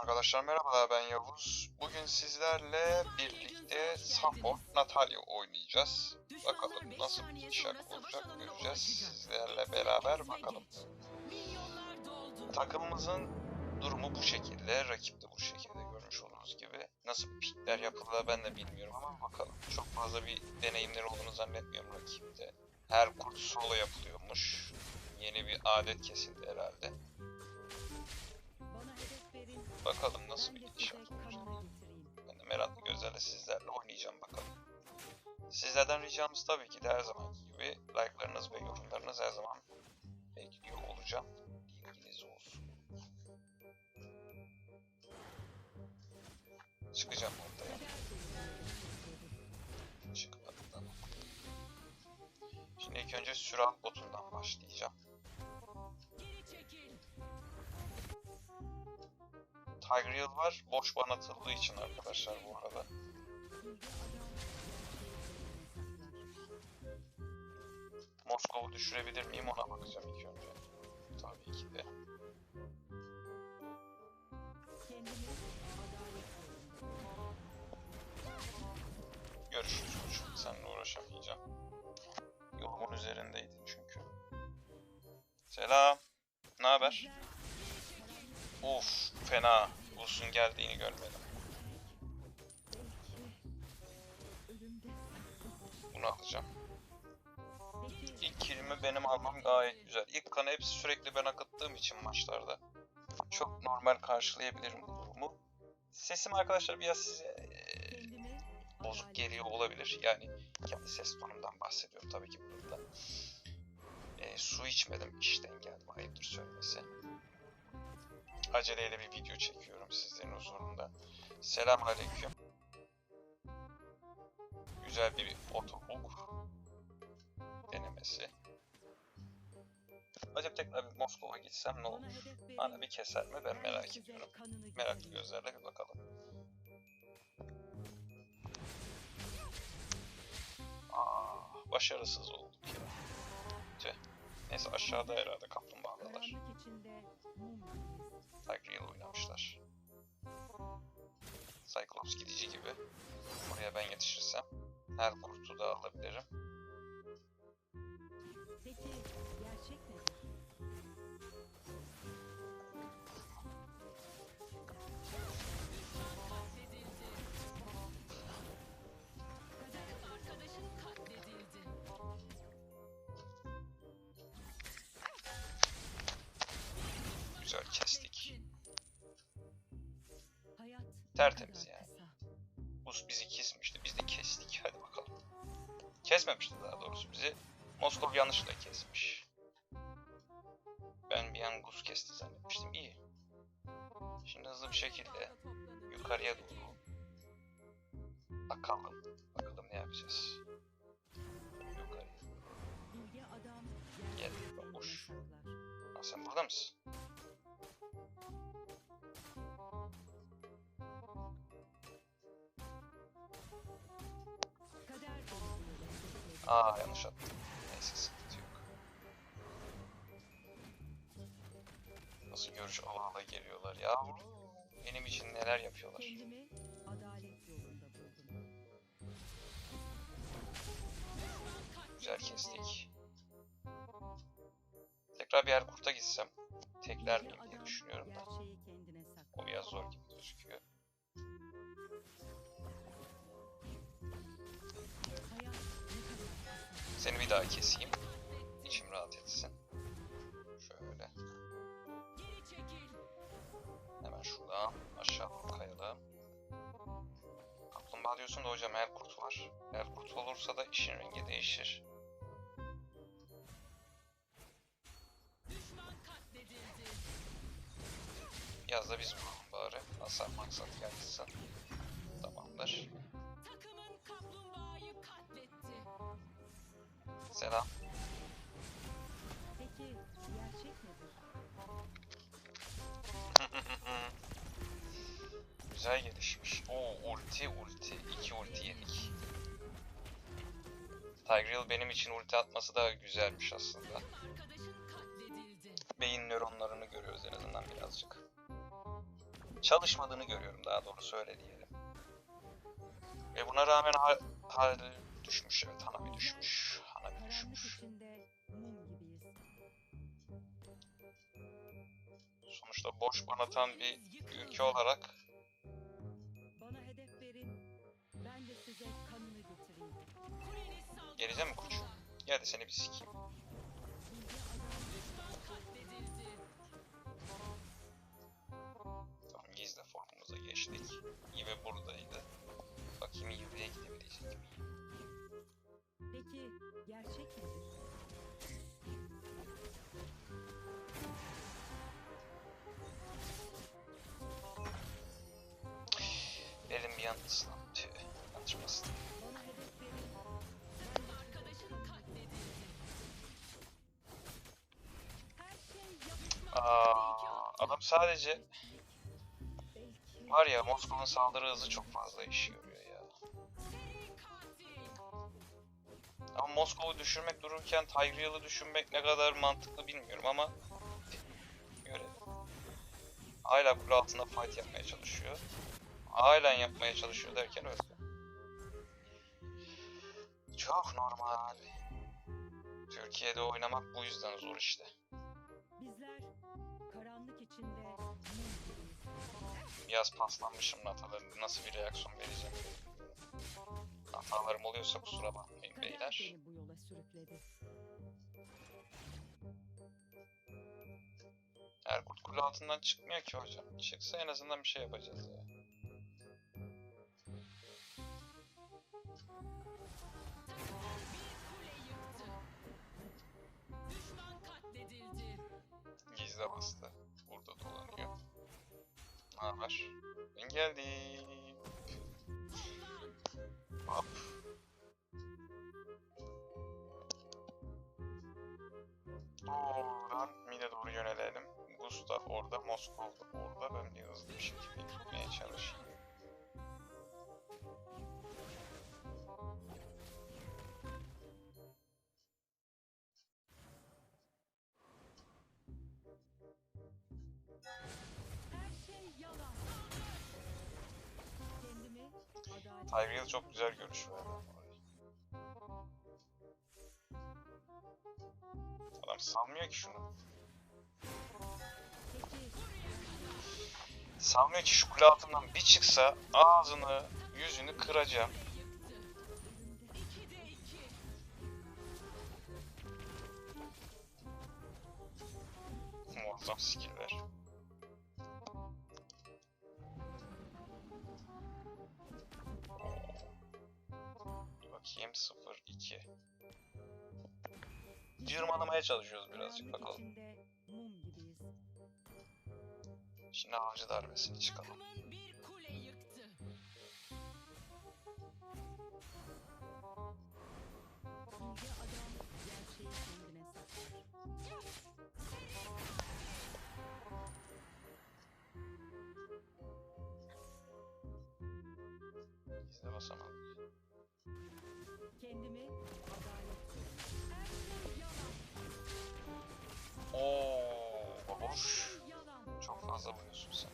Arkadaşlar merhabalar ben Yavuz. Bugün sizlerle birlikte Support Natalya oynayacağız. Bakalım nasıl bir gidişat olacak göreceğiz. Sizlerle beraber bakalım. Takımımızın durumu bu şekilde. Rakip de bu şekilde görmüş olduğunuz gibi. Nasıl pikler yapılır ben de bilmiyorum ama bakalım. Çok fazla bir deneyimleri olduğunu zannetmiyorum rakipte. Her kurt solo yapılıyormuş. Yeni bir adet kesildi herhalde. Bakalım nasıl bir gidişat olacak. Ben de meraklı gözlerle sizlerle oynayacağım bakalım. Sizlerden ricamız tabii ki de her zamanki gibi like'larınız ve yorumlarınız her zaman bekliyor olacağım. Bilginiz olsun. Çıkacağım ortaya. Çıkmadı tamam. Şimdi ilk önce sürat botundan başlayacağım. Tiger Hill var. Boş ban atıldığı için arkadaşlar bu arada. Moskova'yı düşürebilir miyim ona bakacağım ilk önce. Tabii ki de. Görüşürüz koçum. Seninle uğraşamayacağım. Yolumun üzerindeydin çünkü. Selam. Ne haber? Of fena. Bus'un geldiğini görmedim. Bunu alacağım. İlk kilimi benim almam gayet güzel. İlk kanı hepsi sürekli ben akıttığım için maçlarda. Çok normal karşılayabilirim bu durumu. Sesim arkadaşlar biraz size bozuk geliyor olabilir. Yani kendi ses tonumdan bahsediyorum tabii ki burada. Eee, su içmedim işten geldim ayıptır söylemesi. Aceleyle bir video çekiyorum sizlerin huzurunda. Selamünaleyküm. Güzel bir otobook denemesi. Acaba tekrar bir Moskova gitsem ne olur? Bana bir keser mi ben merak ediyorum. Meraklı gözlerle bir bakalım. Aa, başarısız olduk ya. Tüh. Neyse aşağıda herhalde kaplumbağalar. Hill oynamışlar. Cyclops gidici gibi. Oraya ben yetişirsem her kurtu da alabilirim. Peki Tertemiz yani. Buz bizi kesmişti. Biz de kestik. Hadi bakalım. Kesmemişti daha doğrusu bizi. Moskov yanlışla kesmiş. Ben bir an Gus kesti zannetmiştim. İyi. Şimdi hızlı bir şekilde yukarıya doğru bakalım. Bakalım ne yapacağız. Yukarı. Bilge adam Gel, boş. Ha, sen burada mısın? Aa yanlış attım. Neyse sıkıntı yok. Nasıl görüş ala ala geliyorlar ya. Benim için neler yapıyorlar. Güzel kestik. Tekrar bir yer kurta gitsem. Bilge miyim diye düşünüyorum da. O biraz zor gibi gözüküyor. Seni bir daha keseyim. İçim rahat etsin. Şöyle. Hemen şuradan aşağı kayalım. Kaplumbağa diyorsun da hocam her kurt var. Her kurt olursa da işin rengi değişir. Biraz da biz bari. Hasar maksat gelsin. Tamamdır. Selam. Peki gerçek nedir? Güzel gelişmiş. Oo ulti ulti. iki ulti yedik. Tiger Hill benim için ulti atması da güzelmiş aslında. Beyin nöronlarını görüyoruz en azından birazcık. çalışmadığını görüyorum daha doğrusu öyle diyelim. Ve buna rağmen hal, hal düşmüş evet Hanabi düşmüş. Hanabi Karanlık düşmüş. Sonuçta boş banatan bir ülke olarak Bana hedef verin. Ben de size kanını getireyim. Geleceğim mi koç? Gel de seni bir sikeyim. Tamam gizli formumuza geçtik. Yive buradaydı. Bakayım Yive'ye gidebilecek miyim? Peki gerçek nedir? Benim bir yan ıslan. Tüh. Yanlış bastım. Bana hedef verin. Arkadaşın katledildi. Her şey yap. Aa, adam sadece var ya Moskova'nın saldırı hızı çok fazla iş Moskova'yı düşürmek dururken Tigreal'ı düşünmek ne kadar mantıklı bilmiyorum ama göre. Hala kule altında fight yapmaya çalışıyor. Halen yapmaya çalışıyor derken öldü. Çok normal. Türkiye'de oynamak bu yüzden zor işte. bizler karanlık içinde. Biraz paslanmışım Natal'a. Nasıl bir reaksiyon vereceğim? Hatalarım oluyorsa kusura bakmayın beyler. beni bu yola sürükledi. Erkut kule altından çıkmıyor ki hocam. Çıksa en azından bir şey yapacağız ya. Gizle bastı. Ne haber? Ben geldim. Hop. Oradan Mide doğru yönelelim. Gustav orada, Moskova da orada. Ben bir hızlı bir şekilde gitmeye çalışayım. Tyrell çok güzel görüş verdi. Adam sanmıyor ki şunu. Sanmıyor ki şu kule altından bir çıksa ağzını, yüzünü kıracağım. Muazzam skiller. Cırmalamaya çalışıyoruz birazcık bakalım. Şimdi avcı darbesini çıkalım. Yalan. Çok fazla vuruyorsun sen.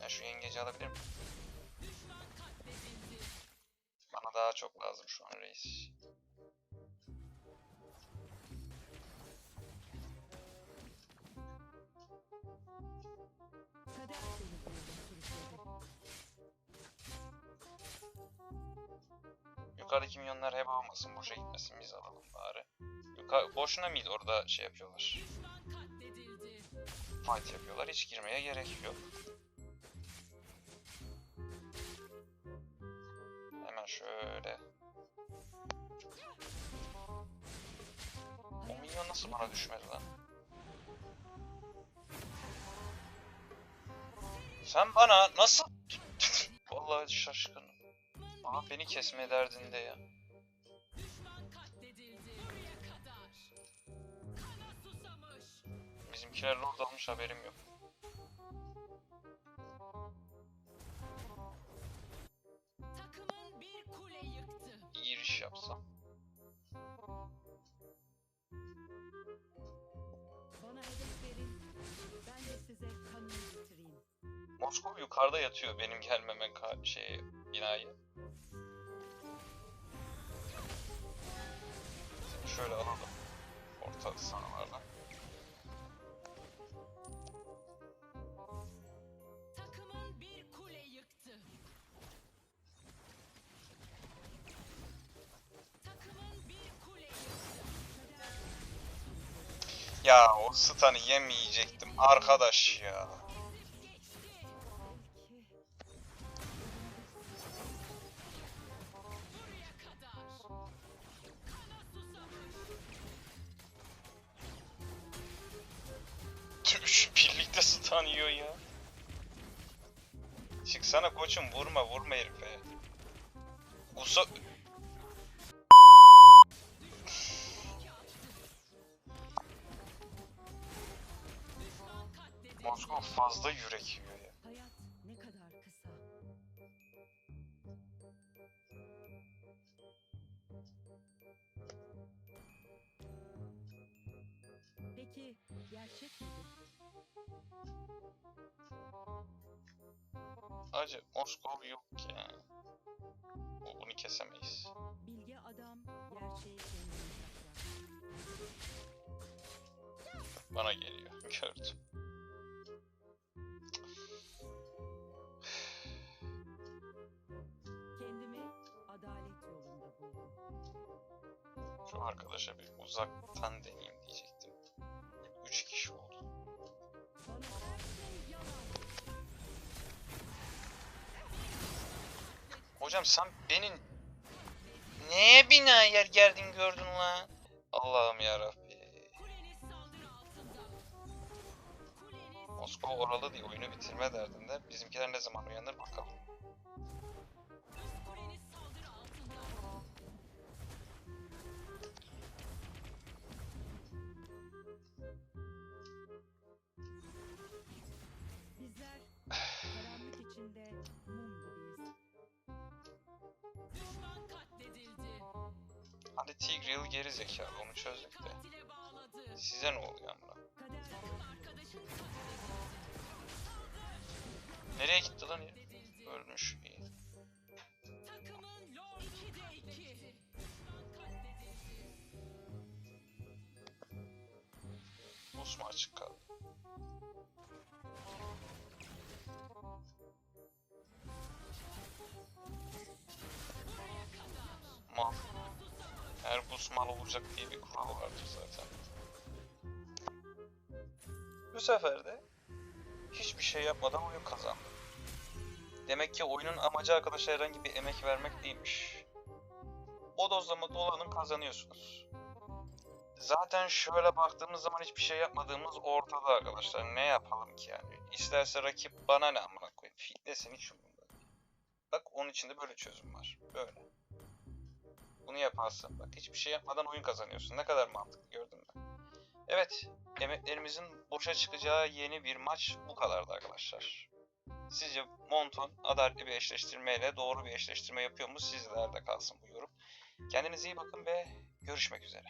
Ben şu yengeci alabilir miyim? Bana daha çok lazım şu an reis. Yukarıdaki milyonlar heba olmasın, boşa gitmesin biz alalım bari. Yukarı, boşuna mıydı orada şey yapıyorlar? Fight yapıyorlar, hiç girmeye gerek yok. Hemen şöyle. O milyon nasıl bana düşmedi lan? Sen bana nasıl... Vallahi şaşkınım. Aha beni kesme derdinde ya. Bizimkiler lord almış haberim yok. Takımın bir kule yıktı. Giriş yapsam. Bana hedef verin. Ben de size kanını getireyim. Moskova yukarıda yatıyor benim gelmeme şey binayı. Şöyle alalım. Orta sahalardan. Takımın bir kule yıktı. Takımın bir kule yıktı. Ya o stun'ı yemeyecektim arkadaş ya. Vurma vurma herife. Katledildi. Moskova fazla yürek yiyor ya. Peki gerçek midir? Acı Moskova yok ya. Bu- Bunu kesemeyiz. Bilge adam gerçeği. Bana geliyor. Gördüm. Kendimi adalet yolunda buldum. Şu arkadaşa bir uzaktan deneyeyim diyecektim. Hocam sen beni neye binayer geldin gördün lan? Allah'ım yarabbi. Moskova oralı diye oyunu bitirme derdinde. Bizimkiler ne zaman uyanır bakalım. Tigreal geri zekalı onu çözdük de. Size ne oluyor amına? Nereye gitti lan? Ölmüş. İyi. Takımın lord 2'de 2. Düşman katledildi. Osman açık kaldı. Buraya kadar. Mal. Olacak diye bir kural vardır zaten. Bu sefer de hiçbir şey yapmadan oyun kazandı. Demek ki oyunun amacı arkadaşa herhangi bir emek vermek değilmiş. Bodozlama dolanın kazanıyorsunuz. Zaten şöyle baktığımız zaman hiçbir şey yapmadığımız ortada arkadaşlar. Ne yapalım ki yani? İsterse rakip bana ne amına koyayım. Fitness'in hiç umurumda değil. Bak onun içinde böyle çözüm var. Böyle. Bunu yaparsın. Bak hiçbir şey yapmadan oyun kazanıyorsun. Ne kadar mantıklı gördün mü? Evet. Emeklerimizin boşa çıkacağı yeni bir maç bu kadardı arkadaşlar. Sizce Monton adaletli bir eşleştirmeyle doğru bir eşleştirme yapıyor mu? Sizlerde kalsın bu yorum. Kendinize iyi bakın ve görüşmek üzere.